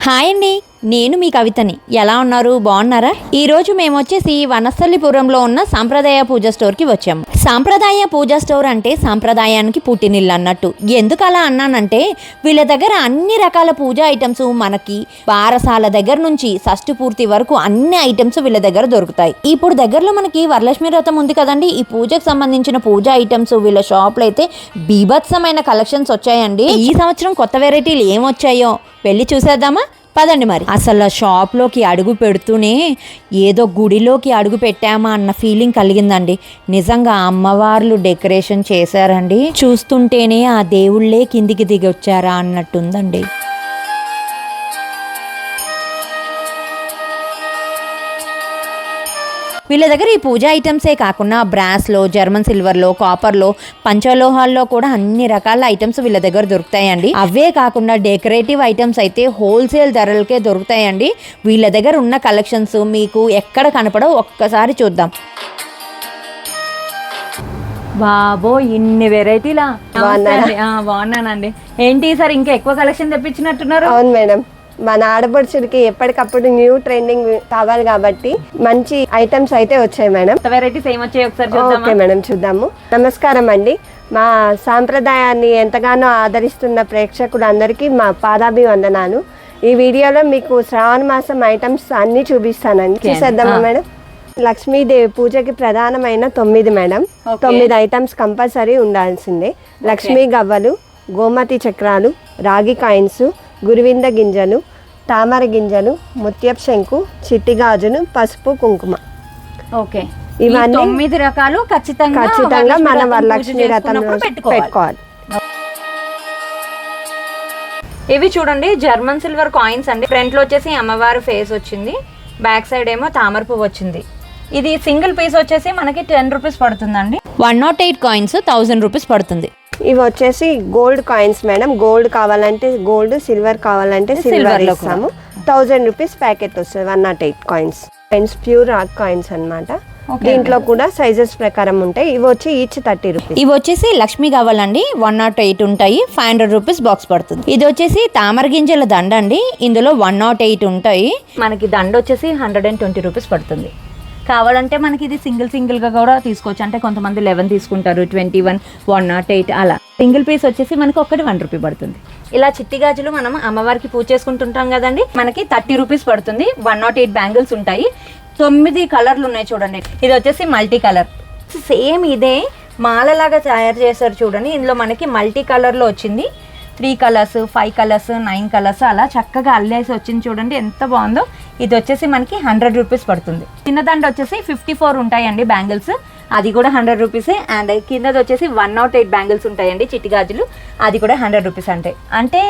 Hi అండి. నేను మీ కవితని. ఎలా ఉన్నారు? బాగున్నారా? ఈరోజు మేము వచ్చేసి వనస్థలిపురంలో ఉన్న సాంప్రదాయ పూజ స్టోర్కి వచ్చాము. సాంప్రదాయ పూజ స్టోర్ అంటే సాంప్రదాయానికి పుట్టినిల్లు అన్నట్టు. ఎందుకు అలా అన్నానంటే వీళ్ళ దగ్గర అన్ని రకాల పూజా ఐటమ్స్ మనకి బారసాల దగ్గర నుంచి షష్టి పూర్తి వరకు అన్ని ఐటమ్స్ వీళ్ళ దగ్గర దొరుకుతాయి. ఇప్పుడు దగ్గరలో మనకి వరలక్ష్మి వ్రతం ఉంది కదండి. ఈ పూజకు సంబంధించిన పూజా ఐటమ్స్ వీళ్ళ షాప్లో అయితే బీభత్సమైన కలెక్షన్స్ వచ్చాయండి. ఈ సంవత్సరం కొత్త వెరైటీలు ఏం వచ్చాయో వెళ్ళి చూసేద్దామా? పదండి మరి. అసలు ఆ షాప్లోకి అడుగు పెడుతూనే ఏదో గుడిలోకి అడుగు పెట్టామా అన్న ఫీలింగ్ కలిగిందండి. నిజంగా అమ్మవార్లు డెకరేషన్ చేశారండి. చూస్తుంటేనే ఆ దేవుళ్ళే కిందికి దిగొచ్చారా అన్నట్టుందండి. వీళ్ళ దగ్గర ఈ పూజా ఐటమ్సే కాకుండా బ్రాస్లో జర్మన్ సిల్వర్లో కాపర్లో పంచలోహాల్లో కూడా అన్ని రకాల ఐటమ్స్ వీళ్ళ దగ్గర దొరుకుతాయండి. అవే కాకుండా డెకరేటివ్ ఐటమ్స్ అయితే హోల్సేల్ ధరలకే దొరుకుతాయండి. వీళ్ళ దగ్గర ఉన్న కలెక్షన్స్ మీకు ఎక్కడ కనపడో ఒక్కసారి చూద్దాం. బాబో ఇన్ని వెరైటీలా? బాగున్నానండి. ఏంటి సార్ ఇంకా ఎక్కువ కలెక్షన్ తెప్పించినట్టున్నారు? అవును మేడం. మన ఆడపడుచుడికి ఎప్పటికప్పుడు న్యూ ట్రెండింగ్ కావాలి కాబట్టి మంచి ఐటమ్స్ అయితే వచ్చాయి మేడం. వెరైటీస్ ఏమొచ్చాయి ఒకసారి ఓకే మేడం చూద్దాము. నమస్కారం అండి. మా సాంప్రదాయాన్ని ఎంతగానో ఆదరిస్తున్న ప్రేక్షకులందరికీ మా పాదాభివందనాలు. ఈ వీడియోలో మీకు శ్రావణ మాసం ఐటమ్స్ అన్ని చూపిస్తానండి. చూసేద్దామా. మేడం? లక్ష్మీదేవి పూజకి ప్రధానమైన తొమ్మిది మేడం. తొమ్మిది ఐటమ్స్ కంపల్సరీ ఉండాల్సిందే. లక్ష్మీ గవ్వలు గోమతి చక్రాలు రాగి కాయిన్స్ గురువింద గింజలు తామర గింజలు ముత్యపు శంకు చిట్టి గాజులు పసుపు కుంకుమ. ఓకే. ఇవన్నీ తొమ్మిది రకాలు ఖచ్చితంగా ఖచ్చితంగా మన వరలక్ష్మి పెట్టుకోవాలి. పెట్టుకోవాలి. ఇవి చూడండి జర్మన్ సిల్వర్ కాయిన్స్ అండి. ఫ్రంట్లో వచ్చేసి అమ్మవారి ఫేస్ వచ్చింది. బ్యాక్ సైడ్ ఏమో తామర పువ్వు వచ్చింది. ఇది సింగిల్ పీస్ వచ్చేసి మనకి టెన్ రూపీస్ పడుతుందండి. One nought eight coins thousand rupees పడుతుంది. ఇవి వచ్చేసి గోల్డ్ కాయిన్స్ మేడం. గోల్డ్ కావాలంటే గోల్డ్ సిల్వర్ కావాలంటే సిల్వర్ ఇస్తాము. థౌజండ్ రూపీస్ ప్యాకెట్ వస్తుంది one nought eight coins. Coins pure rock coins అన్నమాట. Okay. దీంట్లో కూడా సైజెస్ ప్రకారం ఉంటాయి. ఇవి వచ్చి ఈచ్ థర్టీ రూపీస్ ఇవి వచ్చేసి లక్ష్మి కావాలండి. వన్ నాట్ ఎయిట్ ఉంటాయి. ఫైవ్ హండ్రెడ్ రూపీస్ బాక్స్ పడుతుంది. ఇది వచ్చేసి తామర గింజల దండ అండి. ఇందులో వన్ నాట్ ఎయిట్ ఉంటాయి. మనకి దండ వచ్చేసి హండ్రెడ్ అండ్ ట్వంటీ రూపీస్ పడుతుంది. కావాలంటే మనకి ఇది సింగిల్ సింగిల్గా కూడా తీసుకోవచ్చు. అంటే కొంతమంది లెవెన్ తీసుకుంటారు twenty one one nought eight అలా. సింగిల్ పీస్ వచ్చేసి మనకి ఒక్కటి వన్ రూపీ పడుతుంది. ఇలా చిట్టి గాజులు మనం అమ్మవారికి పూజ చేసుకుంటుంటాం కదండి. మనకి థర్టీ రూపీస్ పడుతుంది. వన్ నాట్ ఎయిట్ బ్యాంగిల్స్ ఉంటాయి. తొమ్మిది కలర్లు ఉన్నాయి చూడండి. ఇది వచ్చేసి మల్టీ కలర్. సేమ్ ఇదే మాలలాగా తయారు చేశారు చూడండి. ఇందులో మనకి మల్టీ కలర్లో వచ్చింది. Three colours five colours nine colours అలా చక్కగా అల్లేసి వచ్చింది చూడండి ఎంత బాగుందో. ఇది వచ్చేసి మనకి హండ్రెడ్ రూపీస్ పడుతుంది. చిన్నదండ వచ్చేసి ఫిఫ్టీ ఫోర్ ఉంటాయండి బ్యాంగిల్స్. అది కూడా హండ్రెడ్ రూపీసే. అండ్ కిందది వచ్చేసి వన్ నాట్ ఎయిట్ బ్యాంగిల్స్ ఉంటాయండి చిట్టి గాజులు. అది కూడా హండ్రెడ్ రూపీస్ అంటే. అంటే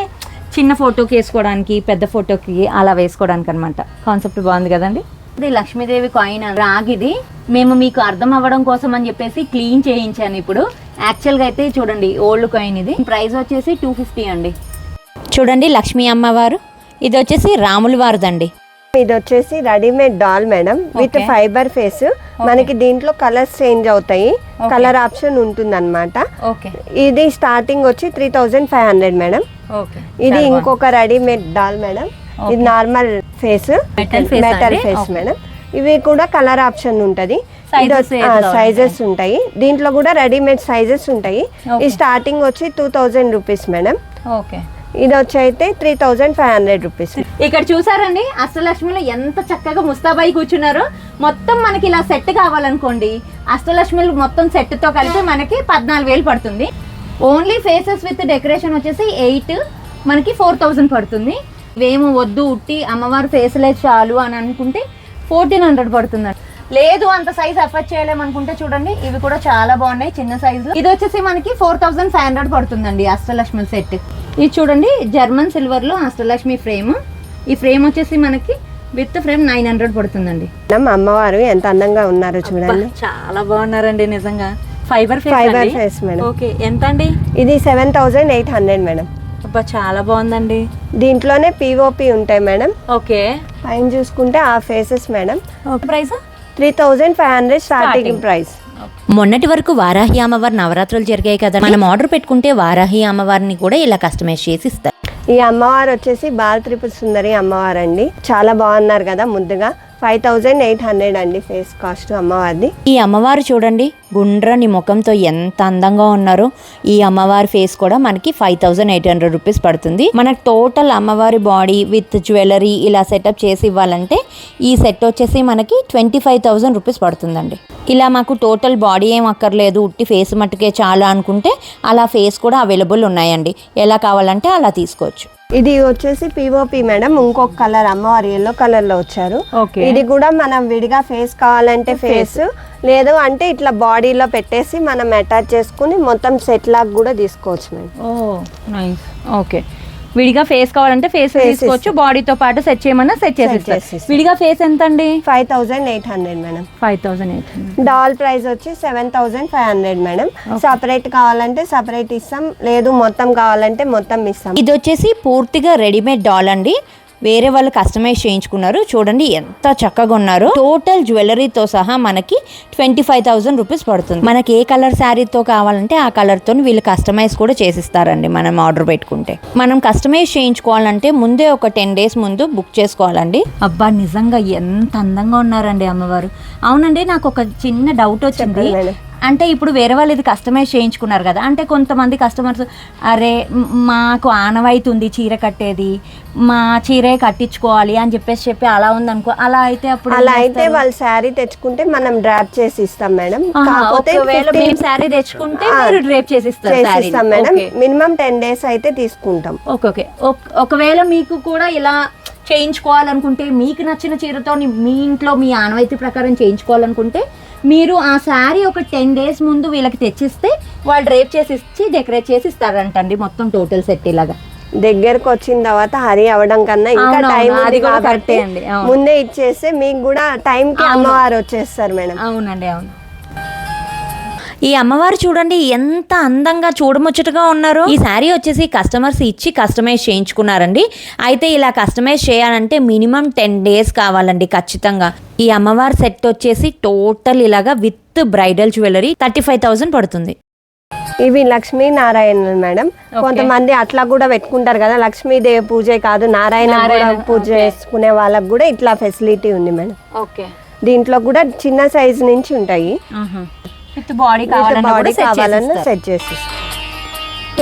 చిన్న ఫోటోకి వేసుకోవడానికి పెద్ద ఫోటోకి అలా వేసుకోవడానికి అనమాట కాన్సెప్ట్ బాగుంది కదండి. ఇది లక్ష్మీదేవి కాయిన్ రాగిది. మేము మీకు అర్థం అవ్వడం కోసం అని చెప్పేసి క్లీన్ చేయించాను ఇప్పుడు. యాక్చువల్గా అయితే చూడండి ఓల్డ్ కాయిన్ ఇది. ప్రైస్ వచ్చేసి టూ ఫిఫ్టీ అండి. చూడండి లక్ష్మీ అమ్మవారు ఇది వచ్చేసి రాముల వారిదండి. ఇది వచ్చేసి readymade doll madam with. Fibre face. మనకి దీంట్లో కలర్స్ చేంజ్ అవుతాయి. కలర్ ఆప్షన్ ఉంటుంది ఓకే ఇది స్టార్టింగ్ వచ్చి three thousand five hundred madam. Okay ఇది ఇంకొక రెడీమేడ్ డాల్ మేడం. ఇది normal face. Metal? Face. Madam. ఇవి కూడా కలర్ ఆప్షన్ ఉంటది. సైజెస్ ఉంటాయి. దీంట్లో కూడా రెడీమేడ్ సైజెస్ ఉంటాయి. ఈ స్టార్టింగ్ వచ్చి two thousand rupees madam okay ఇది వచ్చి అయితే three thousand five hundred rupees ఇక్కడ చూసారండి అష్టలక్ష్మిలో ఎంత చక్కగా ముస్తాబాయి కూర్చున్నారు. మొత్తం మనకి ఇలా సెట్ కావాలనుకోండి అష్టలక్ష్మిలు మొత్తం సెట్తో కలిపి మనకి పద్నాలుగు వేలు పడుతుంది. ఓన్లీ ఫేసెస్ విత్ డెకరేషన్ వచ్చేసి ఎయిట్ మనకి ఫోర్ థౌజండ్ పడుతుంది. ఇవేమో వద్దు ఉట్టి అమ్మవారి ఫేస్లే చాలు అని అనుకుంటే ఫోర్టీన్ హండ్రెడ్ పడుతుంది. లేదు అంత సైజ్ అఫర్ట్ చేయలేమనుకుంటే చూడండి ఇవి కూడా చాలా బాగున్నాయి చిన్న సైజు ఇది వచ్చేసి మనకి ఫోర్ థౌసండ్ ఫైవ్ హండ్రెడ్ పడుతుందండి అష్టలక్ష్మి సెట్ ఇది చూడండి జర్మన్ సిల్వర్లో అష్టలక్ష్మి ఫ్రేమ్ ఈ ఫ్రేమ్ వచ్చేసి మనకి విత్ ఫ్రేమ్ నైన్ హండ్రెడ్ పడుతుందండి. మేడం అమ్మవారు ఎంత అందంగా ఉన్నారో చూడండి. చాలా బాగున్నారండి నిజంగా. Fibre Fiber face, madam. Okay ఎంత అండి ఇది seven thousand eight hundred madam అబ్బా చాలా బాగుందండి. దీంట్లోనే పిఓపి ఉంటాయి మేడం ఓకే. పైన చూసుకుంటే ఆ faces madam price three thousand five hundred starting. Price మొన్నటి వరకు వారాహి అమ్మవారి నవరాత్రులు జరిగాయి కదా మనం ఆర్డర్ పెట్టుకుంటే వారాహి అమ్మవారిని కూడా ఇలా కస్టమైజ్ చేసి ఇస్తారు. ఈ అమ్మవారు వచ్చేసి బాల త్రిపుర సుందరి అమ్మవారు అండి చాలా బాగున్నారు కదా ముద్దుగా. ఫైవ్ థౌజండ్ ఎయిట్ హండ్రెడ్ అండి ఫేస్ కాస్ట్ అమ్మవారిది. ఈ అమ్మవారు చూడండి గుండ్రని ముఖంతో ఎంత అందంగా ఉన్నారో. ఈ అమ్మవారి ఫేస్ కూడా మనకి five thousand eight hundred rupees పడుతుంది. మనకు టోటల్ అమ్మవారి బాడీ విత్ జ్యువెలరీ ఇలా సెటప్ చేసి ఇవ్వాలంటే ఈ సెట్ వచ్చేసి మనకి ట్వంటీ ఫైవ్ థౌజండ్ రూపీస్ పడుతుందండి. ఇలా మాకు టోటల్ బాడీ ఏం అక్కర్లేదు ఉట్టి ఫేస్ మట్టుకే చాలా అనుకుంటే అలా ఫేస్ కూడా అవైలబుల్ ఉన్నాయండి. ఎలా కావాలంటే అలా తీసుకోవచ్చు. ఇది వచ్చేసి పిఓపి మేడం. ఇంకొక కలర్ అమ్మవారు ఎల్లో కలర్లో వచ్చారు ఇది కూడా మనం విడిగా ఫేస్ కావాలంటే ఫేస్ లేదు అంటే ఇట్లా బాడీలో పెట్టేసి మనం అటాచ్ చేసుకుని మొత్తం సెట్ లాగా కూడా తీసుకోవచ్చు మేడం. ఓకే. విడిగా ఫేస్ కావాలంటే ఫేస్ తీసుకోవచ్చు బాడీతో పాటు సెట్ చేయమన్నా సెట్ చేసేస్తారు. విడిగా ఫేస్ ఎంత అండి five thousand eight hundred madam five thousand eight hundred doll price వచ్చి seven thousand five hundred madam separate కావాలంటే సపరేట్ ఇస్తాం లేదు మొత్తం కావాలంటే మొత్తం ఇస్తాం. ఇది వచ్చేసి పూర్తిగా రెడీమేడ్ డాల్ అండి. వేరే వాళ్ళు కస్టమైజ్ చేయించుకున్నారు. చూడండి ఎంత చక్కగా ఉన్నారు. టోటల్ జ్యువెలరీతో సహా మనకి ట్వంటీ ఫైవ్ థౌసండ్ రూపీస్ పడుతుంది. మనకి ఏ కలర్ శారీతో కావాలంటే ఆ కలర్తో వీళ్ళు కస్టమైజ్ కూడా చేసిస్తారండి మనం ఆర్డర్ పెట్టుకుంటే. మనం కస్టమైజ్ చేయించుకోవాలంటే ముందే ఒక టెన్ డేస్ ముందు బుక్ చేసుకోవాలండి. అబ్బా నిజంగా ఎంత అందంగా ఉన్నారండి అమ్మవారు. అవునండి నాకు ఒక చిన్న డౌట్ వచ్చింది. అంటే ఇప్పుడు వేరే వాళ్ళు ఇది కస్టమైజ్ చేయించుకున్నారు కదా అంటే కొంతమంది కస్టమర్స్ అరే మాకు ఆనవాయితీ ఉంది చీర కట్టేది మా చీరే కట్టించుకోవాలి అని చెప్పేసి చెప్పి అలా ఉంది అనుకో అలా అయితే అప్పుడు అలా అయితే? వాళ్ళు శారీ తెచ్చుకుంటే మనం డ్రాప్ చేసి ఇస్తాం మేడం కాకపోతే ఒకవేళ 15 మేము శారీ తెచ్చుకుంటే మీరు డ్రేప్ చేసి. ఇస్తాం మేడం. మినిమం టెన్ డేస్ అయితే తీసుకుంటాం ఓకే ఓకే ఒక- ఒకవేళ మీకు కూడా ఇలా చేయించుకోవాలనుకుంటే మీకు నచ్చిన చీరతో మీ ఇంట్లో మీ ఆనవాయితీ ప్రకారం చేయించుకోవాలనుకుంటే మీరు ఆ శారీ ఒక టెన్ డేస్ ముందు వీళ్ళకి తెచ్చిస్తే వాళ్ళు డ్రేప్ చేసి ఇచ్చి డెకరేట్ చేసి ఇస్తారంటండి మొత్తం టోటల్ సెట్ ఇలాగా దగ్గరకు వచ్చిన తర్వాత హరి అవడం కన్నా ఇంకా టైం అది కూడా కరెక్టే అండి. ముందే ఇచ్చేస్తే మీకు కూడా టైం కి. అమ్మవారు వచ్చేస్తారు మేడం అవునండి అవును ఈ అమ్మవారు చూడండి ఎంత అందంగా చూడముచ్చటగా ఉన్నారు. ఈ శారీ వచ్చేసి కస్టమర్స్ ఇచ్చి కస్టమైజ్ చేయించుకున్నారండి. అయితే ఇలా కస్టమైజ్ చేయాలంటే మినిమం టెన్ డేస్ కావాలండి ఖచ్చితంగా. ఈ అమ్మవారి సెట్ వచ్చేసి టోటల్ ఇలాగా with bridal jewellery thirty five thousand పడుతుంది. ఇవి లక్ష్మీ నారాయణ మేడం కొంతమంది అట్లా కూడా పెట్టుకుంటారు కదా లక్ష్మీదేవి పూజే కాదు నారాయణ కూడా నారాయణ, పూజ. చేసుకునే వాళ్ళకి కూడా ఇట్లా ఫెసిలిటీ ఉంది మేడం. ఓకే. దీంట్లో కూడా చిన్న సైజ్ నుంచి ఉంటాయి. విత్ బాడీ బాడీ కావాలన్నా సెట్ చేసి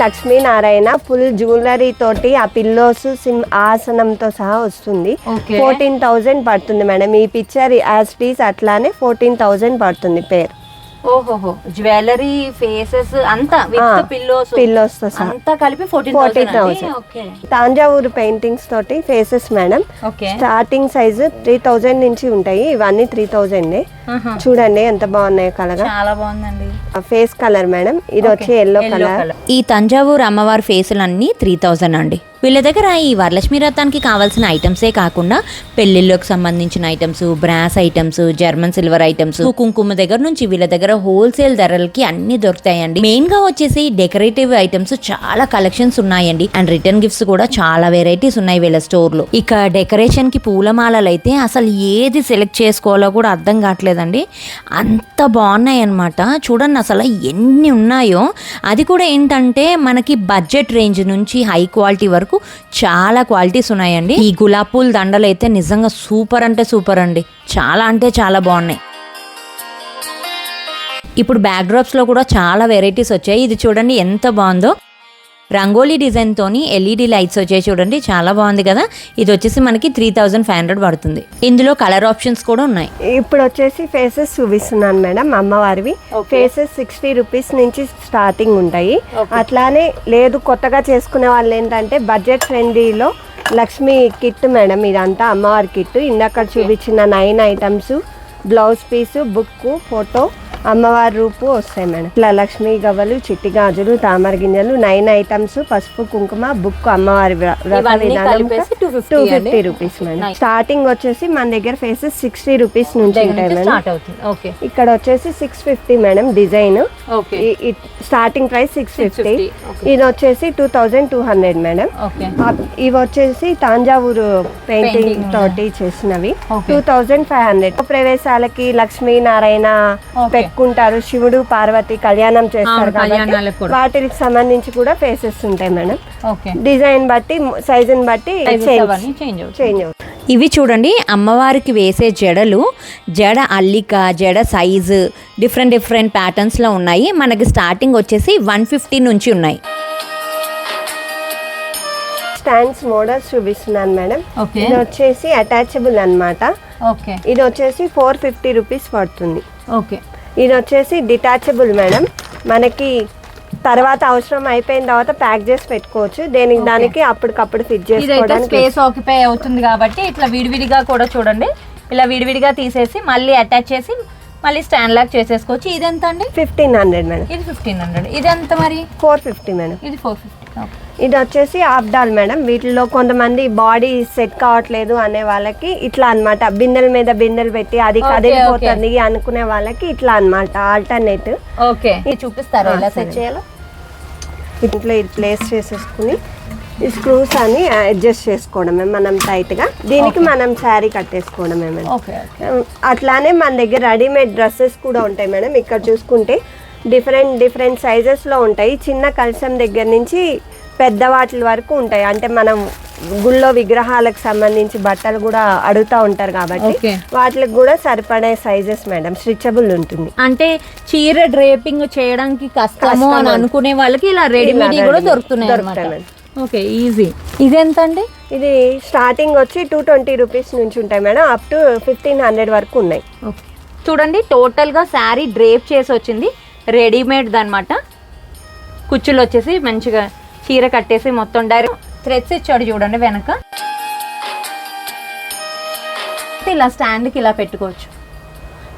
లక్ష్మీనారాయణ ఫుల్ జ్యువెలరీ తోటి ఆ పిల్లోస్ సిమ్ ఆసనంతో సహా వస్తుంది. ఫోర్టీన్ థౌజండ్ పడుతుంది మేడం. ఈ పిక్చర్ యాజ్ టీస్ అట్లానే ఫోర్టీన్ థౌజండ్ పడుతుంది పేరు ఓహోహో. జ్యువెలరీ ఫేసెస్ అంతా. పిల్లోస్ సహా. అంతా కలిపి ఫోర్టీన్ 14,000. ఓకే. తాంజావూరు పెయింటింగ్స్ తోటి faces madam starting size three thousand నుంచి ఉంటాయి. ఇవన్నీ త్రీ థౌజండ్ చూడండి ఎంత బాగున్నాయి కలర్ చాలా బాగుందండి. ఫేస్ కలర్ మేడం ఇది వచ్చి ఎల్లో కలర్ ఈ తంజావూరు అమ్మవారి ఫేసులన్నీ త్రీ థౌజండ్ అండి. వీళ్ళ దగ్గర ఈ వరలక్ష్మి రథానికి కావాల్సిన ఐటమ్సే కాకుండా పెళ్ళిళ్ళకి సంబంధించిన items brass items German silver items కుంకుమ దగ్గర నుంచి వీళ్ళ దగ్గర హోల్సేల్ ధరలకి అన్ని దొరుకుతాయండి. మెయిన్గా వచ్చేసి డెకరేటివ్ ఐటమ్స్ చాలా కలెక్షన్స్ ఉన్నాయండి. అండ్ రిటర్న్ గిఫ్ట్స్ కూడా చాలా వెరైటీస్ ఉన్నాయి వీళ్ళ స్టోర్లో. ఇక డెకరేషన్కి పూలమాలలు అయితే అసలు ఏది సెలెక్ట్ చేసుకోవాలో కూడా అర్థం కావట్లేదండి. అంత బాగున్నాయి అనమాట చూడండి అసలు ఎన్ని ఉన్నాయో. అది కూడా ఏంటంటే మనకి బడ్జెట్ రేంజ్ నుంచి హై క్వాలిటీ వరకు చాలా క్వాలిటీస్ ఉన్నాయండి. ఈ గులాబ్ పూల దండలు అయితే నిజంగా సూపర్ అంటే సూపర్ అండి. చాలా అంటే చాలా బాగున్నాయి. ఇప్పుడు బ్యాక్ డ్రాప్స్లో కూడా చాలా వెరైటీస్ వచ్చాయి. ఇది చూడండి ఎంత బాగుందో. రంగోలీ డిజైన్ తోని ఎల్ఈడి లైట్స్ వచ్చాయి చూడండి. చాలా బాగుంది కదా. ఇది వచ్చేసి మనకి త్రీ థౌజండ్ ఫైవ్ హండ్రెడ్ పడుతుంది. ఇందులో కలర్ ఆప్షన్స్ కూడా ఉన్నాయి. ఇప్పుడు వచ్చేసి ఫేసెస్ చూపిస్తున్నాను మేడం అమ్మవారివి. ఫేసెస్ సిక్స్టీ రూపీస్ నుంచి స్టార్టింగ్ ఉంటాయి. అట్లానే లేదు కొత్తగా చేసుకునే వాళ్ళు ఏంటంటే బడ్జెట్ ఫ్రెండ్లీలో లక్ష్మి కిట్ మేడం ఇదంతా అమ్మవారి కిట్. ఇందాక చూపించిన nine items blouse piece book photo అమ్మవారి రూపు వస్తాయి మేడం. ఇట్లా లక్ష్మీ గవ్వలు చిట్టి గాజులు తామర గింజలు నైన్ ఐటమ్స్ పసుపు కుంకుమ బుక్ అమ్మవారి వ్ర- వ్రత ఇవన్నీ విధానం. కలిపేసి 250 two? Fifty rupees madam. Starting వచ్చేసి మన దగ్గర ఫేసెస్ సిక్స్టీ రూపీస్ నుంచి ఉంటాయి మేడం. ఇక్కడ వచ్చేసి six fifty madam design starting price six fifty 650, ఇది వచ్చేసి two thousand two hundred madam. ఇవి వచ్చేసి తాంజావూరు పెయింటింగ్ తోటి చేసినవి. టూ థౌజండ్ ఫైవ్ హండ్రెడ్ ప్రవేశాలకి లక్ష్మీనారాయణ. చెప్పుకుంటారు శివుడు పార్వతి కళ్యాణం చేస్తారు కాబట్టి. వాటికి సంబంధించి కూడా ఫేసెస్ ఉంటాయి మేడం. ఓకే. డిజైన్ బట్టి సైజుని బట్టి చేంజ్ అవుతాయి చేంజ్ ఇవి చూడండి అమ్మవారికి వేసే జడలు జడ అల్లిక జడ సైజు డిఫరెంట్ డిఫరెంట్ ప్యాటర్న్స్లో ఉన్నాయి. మనకి స్టార్టింగ్ వచ్చేసి వన్ ఫిఫ్టీ నుంచి ఉన్నాయి. స్టాండ్స్ మోడల్స్ చూపిస్తున్నాను మేడం. ఇది వచ్చేసి అటాచబుల్ అన్నమాట. ఓకే ఇది వచ్చేసి ఫోర్ ఫిఫ్టీ రూపీస్ పడుతుంది. ఓకే ఇది వచ్చేసి డిటాచబుల్ మేడం. మనకి తర్వాత అవసరం అయిపోయిన తర్వాత ప్యాక్ చేసి పెట్టుకోవచ్చు. దేనికి దానికి అప్పటికప్పుడు ఫిట్ చేసుకోవడానికి స్పేస్ ఆక్యుపై అవుతుంది కాబట్టి ఇట్లా విడివిడిగా కూడా చూడండి. ఇలా విడివిడిగా తీసేసి మళ్ళీ అటాచ్ చేసి మళ్ళీ స్టాండ్ లాక్ చేసేసుకోవచ్చు. ఇది ఎంత అండి ఫిఫ్టీన్ హండ్రెడ్ మేడం. ఇది ఫిఫ్టీన్ హండ్రెడ్ ఇది ఎంత మరి? Four fifty madam. ఇది ఫోర్ ఫిఫ్టీ ఇది వచ్చేసి హాఫ్ డాల్ మేడం. వీటిలో కొంతమంది బాడీ సెట్ కావట్లేదు అనే వాళ్ళకి ఇట్లా అన్నమాట. బిందెల మీద బిందెలు పెట్టి అది కదిలిపోతుంది అనుకునే వాళ్ళకి ఇట్లా అన్నమాట ఆల్టర్నేట్. ఓకే. ఇది చూపిస్తారా ఎలా సెట్. చేయాలో? ఇంట్లో ఇది ప్లేస్ చేసేసుకుని ఈ స్క్రూస్ అని అడ్జస్ట్ చేసుకోవడమే మనం టైట్గా. దీనికి మనం శారీ కట్టేసుకోవడమే మేడం. అట్లానే మన దగ్గర రెడీమేడ్ డ్రెస్సెస్ కూడా ఉంటాయి మేడం. ఇక్కడ చూసుకుంటే డిఫరెంట్ డిఫరెంట్ సైజెస్లో ఉంటాయి. చిన్న కలసం దగ్గర నుంచి పెద్ద వాటి వరకు ఉంటాయి. అంటే మనం గుళ్ళో విగ్రహాలకు సంబంధించి బట్టలు కూడా అడుగుతూ ఉంటారు కాబట్టి. వాటికి కూడా సరిపడే సైజెస్ మేడం స్ట్రిచబుల్ ఉంటుంది. అంటే చీర డ్రేపింగ్ చేయడానికి కష్టము కష్టం అని అని. అనుకునే వాళ్ళకి ఇలా రెడీమేడ్ కూడా దొరుకుతున్నాయి దొరుకుతాయి ఓకే ఈజీ ఇది ఎంత అండి ఇది స్టార్టింగ్ వచ్చి టూ ట్వంటీ రూపీస్ నుంచి ఉంటాయి madam. Up to fifteen hundred వరకు ఉన్నాయి. చూడండి టోటల్గా శారీ డ్రేప్ చేసి వచ్చింది. రెడీమేడ్ అనమాట కుచ్చులు వచ్చేసి మంచిగా చీర కట్టేసి మొత్తం డైరెక్ట్ థ్రెడ్స్ ఇచ్చాడు చూడండి వెనక. ఇలా స్టాండ్కి ఇలా పెట్టుకోవచ్చు.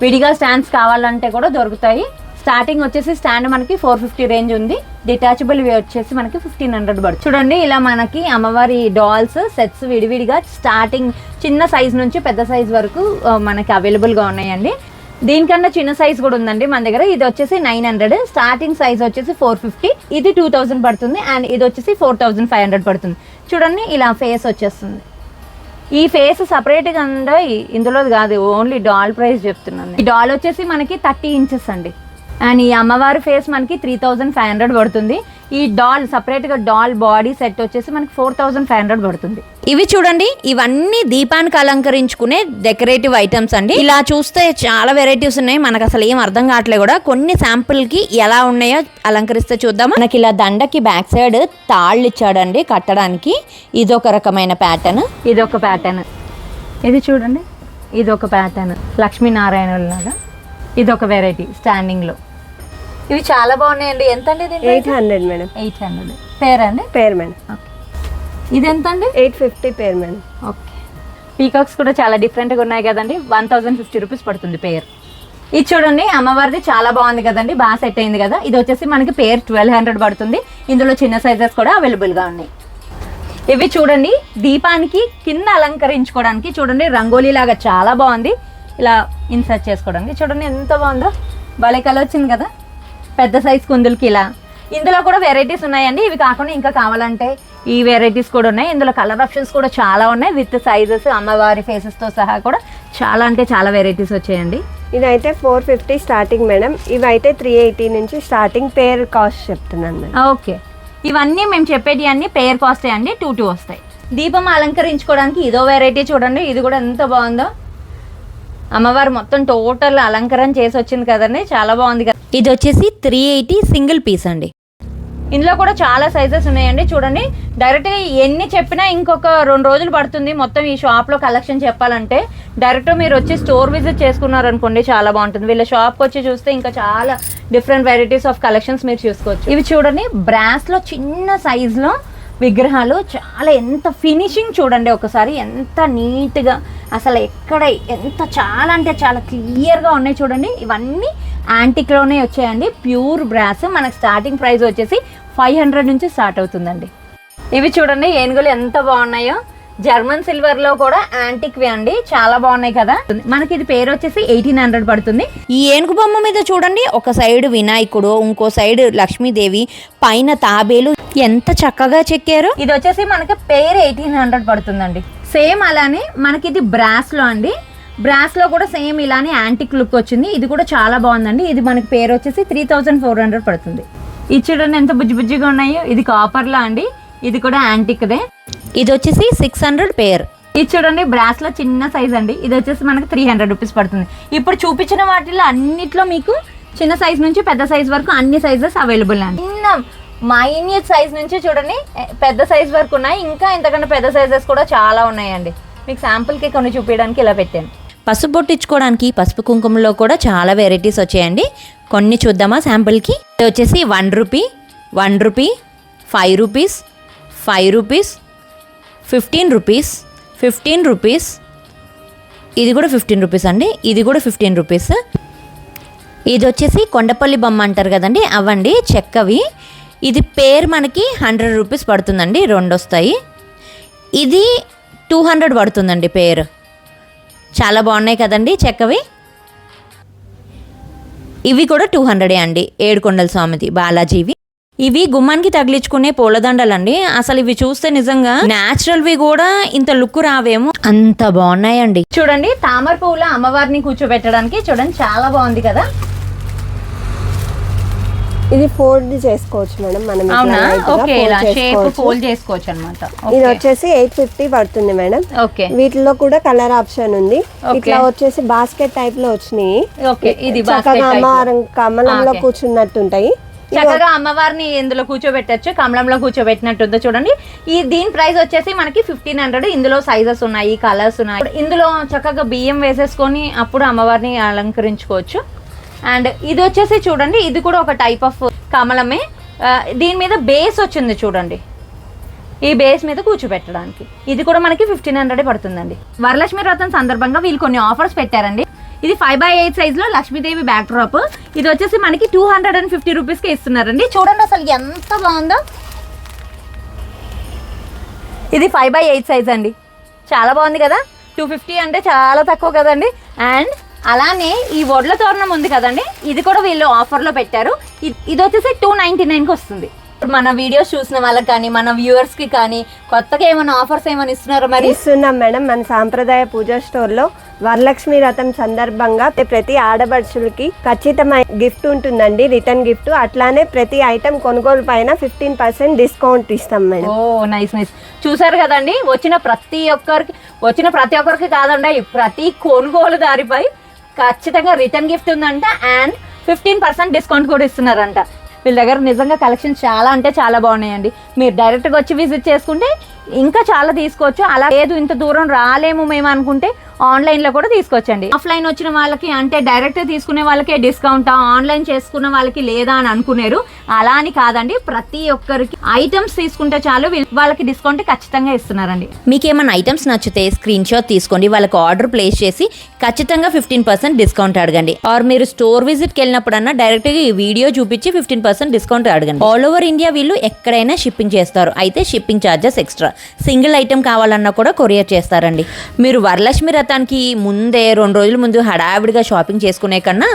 విడిగా స్టాండ్స్ కావాలంటే కూడా దొరుకుతాయి. స్టార్టింగ్ వచ్చేసి స్టాండ్ మనకి ఫోర్ ఫిఫ్టీ రేంజ్ ఉంది. డిటాచబుల్ వచ్చేసి మనకి ఫిఫ్టీన్ హండ్రెడ్ పడుతుంది. చూడండి ఇలా మనకి అమ్మవారి డాల్స్ సెట్స్ విడివిడిగా స్టార్టింగ్ చిన్న సైజ్ నుంచి పెద్ద సైజ్ వరకు మనకి అవైలబుల్గా ఉన్నాయండి. దీనికన్నా చిన్న సైజ్ కూడా ఉందండి మన దగ్గర. ఇది వచ్చేసి నైన్ హండ్రెడ్ స్టార్టింగ్ సైజ్ వచ్చేసి ఫోర్ ఫిఫ్టీ ఇది టూ థౌజండ్ పడుతుంది అండ్ ఇది వచ్చేసి ఫోర్ థౌజండ్ ఫైవ్ హండ్రెడ్ పడుతుంది. చూడండి ఇలా ఫేస్ వచ్చేస్తుంది. ఈ ఫేస్ సపరేట్గా ఇందులో కాదు ఓన్లీ డాల్ ప్రైస్ చెప్తున్నాను ఈ డాల్ వచ్చేసి మనకి థర్టీ ఇంచెస్ అండి. అండ్ ఈ అమ్మవారి ఫేస్ మనకి త్రీ థౌజండ్ ఫైవ్ హండ్రెడ్ పడుతుంది. ఈ డాల్ సపరేట్గా డాల్ బాడీ సెట్ వచ్చేసి మనకి ఫోర్ థౌజండ్ ఫైవ్ హండ్రెడ్ పడుతుంది. ఇవి చూడండి ఇవన్నీ దీపానికి అలంకరించుకునే డెకరేటివ్ ఐటమ్స్ అండి. ఇలా చూస్తే చాలా వెరైటీస్ ఉన్నాయి. మనకు అసలు ఏం అర్థం కావట్లేదు కూడా. కొన్ని శాంపుల్కి ఎలా ఉన్నాయో అలంకరిస్తే చూద్దాం మనకి ఇలా దండకి బ్యాక్ సైడ్ తాళ్ళు ఇచ్చాడండి కట్టడానికి. ఇది ఒక రకమైన ప్యాటర్న్ ఇది ఒక ప్యాటర్న్ ఇది చూడండి. ఇది ఒక ప్యాటర్న్ లక్ష్మీనారాయణ లాగా. ఇది ఒక వెరైటీ స్టాండింగ్లో. ఇవి చాలా బాగున్నాయండి. ఎంత అండి eight hundred madam. Eight hundred. Pair అండి పేర్ మేడం. ఇది ఎంత అండి eight fifty pair madam. Okay. Peacocks కూడా చాలా డిఫరెంట్గా ఉన్నాయి కదండి. వన్ థౌజండ్ ఫిఫ్టీ రూపీస్ పడుతుంది పేర్. ఇది చూడండి అమ్మవారిది చాలా బాగుంది కదండి. బాగా సెట్ అయింది కదా. ఇది వచ్చేసి మనకి పేర్ ట్వెల్వ్ హండ్రెడ్ పడుతుంది. ఇందులో చిన్న సైజెస్ కూడా అవైలబుల్గా ఉన్నాయి. ఇవి చూడండి దీపానికి కింద అలంకరించుకోవడానికి చూడండి రంగోలీ లాగా చాలా బాగుంది. ఇలా ఇన్సర్ట్ చేసుకోవడానికి చూడండి ఎంత బాగుందో. భలే కలర్ వచ్చింది కదా. పెద్ద సైజ్ కుందులకి ఇలా. ఇందులో కూడా వెరైటీస్ ఉన్నాయండి. ఇవి కాకుండా ఇంకా కావాలంటే ఈ వెరైటీస్ కూడా ఉన్నాయి. ఇందులో కలర్ ఆప్షన్స్ కూడా చాలా ఉన్నాయి. విత్ సైజెస్ అమ్మవారి ఫేసెస్తో సహా కూడా చాలా అంటే చాలా వెరైటీస్ వచ్చాయండి. ఇదైతే ఫోర్ ఫిఫ్టీ స్టార్టింగ్ మేడం ఇవైతే త్రీ ఎయిటీ నుంచి స్టార్టింగ్ పేర్ కాస్ట్ చెప్తున్నాను మేడం ఓకే ఇవన్నీ మేము చెప్పేటి అన్ని పేర్ కాస్ట్ అండి. టూ టూ వస్తాయి. దీపం అలంకరించుకోవడానికి ఇదో వెరైటీ చూడండి. ఇది కూడా ఎంత బాగుందో. అమ్మవారు మొత్తం టోటల్ అలంకరణ చేసి వచ్చింది కదండి. చాలా బాగుంది కదా. ఇది వచ్చేసి త్రీ ఎయిటీ సింగిల్ పీస్ అండి. ఇందులో కూడా చాలా సైజెస్ ఉన్నాయండి. చూడండి డైరెక్ట్గా ఎన్ని చెప్పినా ఇంకొక రెండు రోజులు పడుతుంది మొత్తం ఈ షాప్లో కలెక్షన్ చెప్పాలంటే. డైరెక్ట్ మీరు వచ్చి స్టోర్ విజిట్ చేసుకున్నారనుకోండి చాలా బాగుంటుంది. వీళ్ళ షాప్కి వచ్చి చూస్తే ఇంకా చాలా డిఫరెంట్ వెరైటీస్ ఆఫ్ కలెక్షన్స్ మీరు చూసుకోవచ్చు. ఇవి చూడండి బ్రాస్లో చిన్న సైజులో విగ్రహాలు చాలా ఎంత ఫినిషింగ్ చూడండి ఒకసారి ఎంత నీట్గా అసలు ఎక్కడ ఎంత చాలా అంటే చాలా క్లియర్గా ఉన్నాయి చూడండి. ఇవన్నీ యాంటిక్లోనే వచ్చాయండి. Pure brass. మనకు స్టార్టింగ్ ప్రైస్ వచ్చేసి ఫైవ్ హండ్రెడ్ నుంచి స్టార్ట్ అవుతుందండి. ఇవి చూడండి ఏనుగులు ఎంత బాగున్నాయో. జర్మన్ సిల్వర్లో కూడా యాంటిక్ వి అండి. చాలా బాగున్నాయి కదా. మనకి ఇది పేరు వచ్చేసి ఎయిటీన్ హండ్రెడ్ పడుతుంది. ఈ ఏనుగు బొమ్మ మీద చూడండి. ఒక సైడ్ వినాయకుడు ఇంకో సైడ్ లక్ష్మీదేవి పైన తాబేలు. ఎంత చక్కగా చెక్కారు. ఇది వచ్చేసి మనకి పేరు ఎయిటీన్ హండ్రెడ్ పడుతుందండి. సేమ్ అలానే మనకి ఇది బ్రాస్లో అండి. బ్రాస్లో కూడా సేమ్ ఇలానే యాంటిక్ లుక్ వచ్చింది. ఇది కూడా చాలా బాగుందండి. ఇది మనకి పేరు వచ్చేసి త్రీ థౌజండ్ ఫోర్ హండ్రెడ్ పడుతుంది. ఇది చూడండి ఎంత బుజ్జి బుజ్జిగా ఉన్నాయో. ఇది కాపర్లో అండి. ఇది కూడా యాంటిక్దే ఇది వచ్చేసి సిక్స్ హండ్రెడ్ పేర్ ఇది చూడండి బ్రాస్లో చిన్న సైజ్ అండి. ఇది వచ్చేసి మనకి త్రీ హండ్రెడ్ రూపీస్ పడుతుంది. ఇప్పుడు చూపించిన వాటిలో అన్నిట్లో మీకు చిన్న సైజ్ నుంచి పెద్ద సైజ్ వరకు అన్ని సైజెస్ అవైలబుల్ అండి. చిన్న మైన్యూట్ సైజ్ నుంచి చూడండి పెద్ద సైజ్ వరకు ఉన్నాయి. ఇంకా ఇంతకన్నా పెద్ద సైజెస్ కూడా చాలా ఉన్నాయండి. మీకు శాంపుల్కి కొన్ని చూపించడానికి ఇలా పెట్టాను. పసుపు బొట్టించుకోవడానికి పసుపు కుంకుమలో కూడా చాలా వెరైటీస్ వచ్చాయండి. కొన్ని చూద్దామా శాంపుల్కి ఇది వచ్చేసి one rupee one rupee five rupees five rupees fifteen rupees fifteen rupees. ఇది కూడా ఫిఫ్టీన్ రూపీస్ అండి. ఇది కూడా ఫిఫ్టీన్ రూపీస్. ఇది వచ్చేసి కొండపల్లి బొమ్మ అంటారు కదండి. అవండి చెక్కవి. ఇది పేరు మనకి హండ్రెడ్ రూపీస్ పడుతుందండి. రెండు వస్తాయి ఇది టూ హండ్రెడ్ పడుతుందండి పేరు. చాలా బాగున్నాయి కదండి చెక్కవి. ఇవి కూడా టూ హండ్రెడే అండి. ఏడుకొండల స్వామిది బాలాజీవి. ఇవి గుమ్మానికి తగిలించుకునే పూలదండలండి. అసలు ఇవి చూస్తే నిజంగా వి కూడా ఇంత లుక్ రావేమో. అంత బాగున్నాయండి. చూడండి తామర పువ్వుల అమ్మవారిని కూర్చోబెట్టడానికి చూడండి చాలా బాగుంది కదా. ఇది ఫోల్డ్ చేసుకోవచ్చు మేడం మనం అవునా? ఓకే ఇలా షేప్. ఫోల్డ్ చేసుకోవచ్చు. అనమాట ఇది వచ్చేసి ఎయిట్ ఫిఫ్టీ పడుతుంది మేడం. ఓకే. వీటిలో కూడా కలర్ ఆప్షన్ ఉంది. ఇట్లా వచ్చేసి బాస్కెట్ టైప్లో వచ్చినాయి. ఓకే ఇది చక్కగా. అమ్మవారం కమలంలో Okay. చక్కగా అమ్మవారిని ఇందులో కూర్చోబెట్టచ్చు కమలంలో కూర్చోబెట్టినట్టు ఉందో చూడండి. ఈ దీని ప్రైస్ వచ్చేసి మనకి ఫిఫ్టీన్ హండ్రెడ్ ఇందులో సైజెస్ ఉన్నాయి కలర్స్ ఉన్నాయి. ఇందులో చక్కగా బియ్యం వేసేసుకొని అప్పుడు అమ్మవారిని అలంకరించుకోవచ్చు. అండ్ ఇది వచ్చేసి చూడండి ఇది కూడా ఒక టైప్ ఆఫ్ కమలమే. దీని మీద బేస్ వచ్చింది చూడండి. ఈ బేస్ మీద కూర్చోబెట్టడానికి. ఇది కూడా మనకి ఫిఫ్టీన్ హండ్రెడ్ పడుతుందండి. వరలక్ష్మి వ్రతం సందర్భంగా వీళ్ళు కొన్ని ఆఫర్స్ పెట్టారండి. ఇది ఫైవ్ బై ఎయిట్ సైజ్లో లక్ష్మీదేవి బ్యాక్ డ్రాప్ ఇది వచ్చేసి మనకి టూ హండ్రెడ్ అండ్ ఫిఫ్టీ రూపీస్కి ఇస్తున్నారండి. చూడండి అసలు ఎంత బాగుందో. ఇది ఫైవ్ బై ఎయిట్ సైజ్ అండి. చాలా బాగుంది కదా? టూ ఫిఫ్టీ అంటే చాలా తక్కువ కదండి. అండ్ అలానే ఈ వడ్ల తోరణం ఉంది కదండి. ఇది కూడా వీళ్ళు ఆఫర్లో పెట్టారు. ఇది వచ్చేసి టూ నైంటీ నైన్కి వస్తుంది. మన వీడియోస్ చూసిన వాళ్ళకి కానీ మన వ్యూవర్స్కి కానీ కొత్తగా ఏమైనా ఆఫర్స్ ఏమైనా ఇస్తున్నారో మరి? ఇస్తున్నాం మేడం. మన సాంప్రదాయ పూజా స్టోర్లో వరలక్ష్మి రథం సందర్భంగా ప్రతి ఆడపడుచులకి ఖచ్చితమైన గిఫ్ట్ ఉంటుందండి. రిటర్న్ గిఫ్ట్ అట్లానే ప్రతి ఐటమ్ కొనుగోలు పైన ఫిఫ్టీన్ పర్సెంట్ డిస్కౌంట్ ఇస్తాం మేడం. ఓ నైస్ నైస్ చూసారు కదండి? వచ్చిన ప్రతి ఒక్కరికి వచ్చిన ప్రతి ఒక్కరికి కాదండి ప్రతి కొనుగోలుదారిపై ఖచ్చితంగా రిటర్న్ గిఫ్ట్ ఉందంట. అండ్ ఫిఫ్టీన్ పర్సెంట్ డిస్కౌంట్ కూడా ఇస్తున్నారంట. వీళ్ళ దగ్గర నిజంగా కలెక్షన్ చాలా అంటే చాలా బాగున్నాయండి. మీరు డైరెక్ట్గా వచ్చి విజిట్ చేసుకుంటే ఇంకా చాలా తీసుకోవచ్చు. అలా లేదు ఇంత దూరం రాలేము మేము అనుకుంటే ఆన్లైన్లో కూడా తీసుకోవచ్చండి. ఆఫ్లైన్ వచ్చిన వాళ్ళకి అంటే డైరెక్ట్ తీసుకునే వాళ్ళకే డిస్కౌంట్ ఆన్లైన్ చేసుకున్న వాళ్ళకి లేదా అని అనుకునేరు. అలా అని కాదండి. ప్రతి ఒక్కరికి ఐటమ్స్ తీసుకుంటే చాలు వాళ్ళకి డిస్కౌంట్ ఖచ్చితంగా ఇస్తున్నారండి. మీకు ఏమైనా ఐటమ్స్ నచ్చితే స్క్రీన్ షాట్ తీసుకోండి. వాళ్ళకి ఆర్డర్ ప్లేస్ చేసి ఖచ్చితంగా ఫిఫ్టీన్ పర్సెంట్ డిస్కౌంట్ అడగండి. ఆర్ మీరు స్టోర్ విజిట్కి వెళ్ళినప్పుడన్నా డైరెక్ట్గా ఈ వీడియో చూపించి ఫిఫ్టీన్ పర్సెంట్ డిస్కౌంట్ అడగండి. ఆల్ ఓవర్ ఇండియా వీళ్ళు ఎక్కడైనా షిప్పింగ్ చేస్తారు. అయితే shipping charges extra single item కావాలన్నా కూడా కొరియర్ చేస్తారండి. మీరు వరలక్ష్మి రథానికి ముందే రెండు రోజుల ముందు హడావిడిగా షాపింగ్ చేసుకునే కన్నా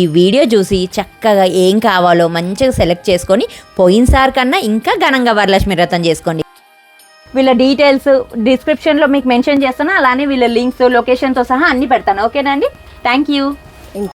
ఈ వీడియో చూసి చక్కగా ఏం కావాలో మంచిగా సెలెక్ట్ చేసుకొని పోయినసారి కన్నా ఇంకా ఘనంగా వరలక్ష్మి రథం చేసుకోండి. వీళ్ళ డీటెయిల్స్ డిస్క్రిప్షన్లో మీకు మెన్షన్ చేస్తాను. అలానే వీళ్ళ లింక్స్ లొకేషన్తో సహా అన్ని పెడతాను. ఓకేనా అండి? Thank you.